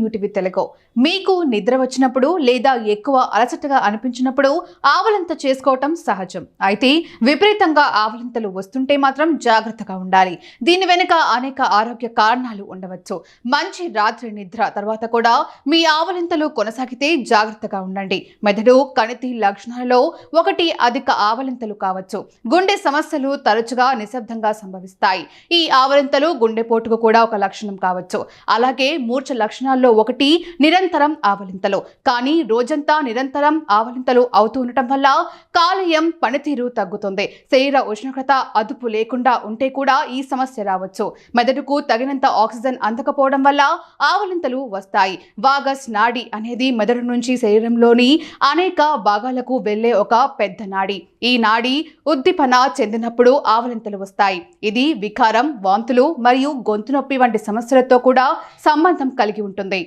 New TV Telugu. మీకు నిద్ర వచ్చినప్పుడు లేదా ఎక్కువ అలసటగా అనిపించినప్పుడు ఆవలింత చేసుకోవటం సహజం. అయితే విపరీతంగా ఆవలింతలు వస్తుంటే మాత్రం జాగ్రత్తగా ఉండాలి. దీని వెనుక అనేక ఆరోగ్య కారణాలు ఉండవచ్చు. మంచి రాత్రి నిద్ర తర్వాత కూడా మీ ఆవలింతలు కొనసాగితే జాగ్రత్తగా ఉండండి. మెదడు కణితి లక్షణాలలో ఒకటి అధిక ఆవలింతలు కావచ్చు. గుండె సమస్యలు తరచుగా నిశ్శబ్దంగా సంభవిస్తాయి. ఈ ఆవలింతలు గుండెపోటుకు కూడా ఒక లక్షణం కావచ్చు. అలాగే మూర్ఛ లక్షణాల్లో ఒకటి నిరంతరం ఆవలింతలు. కానీ రోజంతా నిరంతరం ఆవలింతలు అవుతూ ఉండటం వల్ల కాలేయం పనితీరు తగ్గుతుంది. శరీర ఉష్ణోగ్రత అదుపు లేకుండా ఉంటే కూడా ఈ సమస్య రావచ్చు. మెదడుకు తగినంత ఆక్సిజన్ అందకపోవడం వల్ల ఆవలింతలు వస్తాయి. వాగస్ నాడి అనేది మెదడు నుంచి శరీరంలోని అనేక భాగాలకు వెళ్ళే ఒక పెద్ద నాడి. ఈ నాడి ఉద్దీపన చెందినప్పుడు ఆవలింతలు వస్తాయి. ఇది వికారం వాంతులు మరియు గొంతు నొప్పి వంటి సమస్యలతో కూడా సంబంధం కలిగి ఉంటుంది.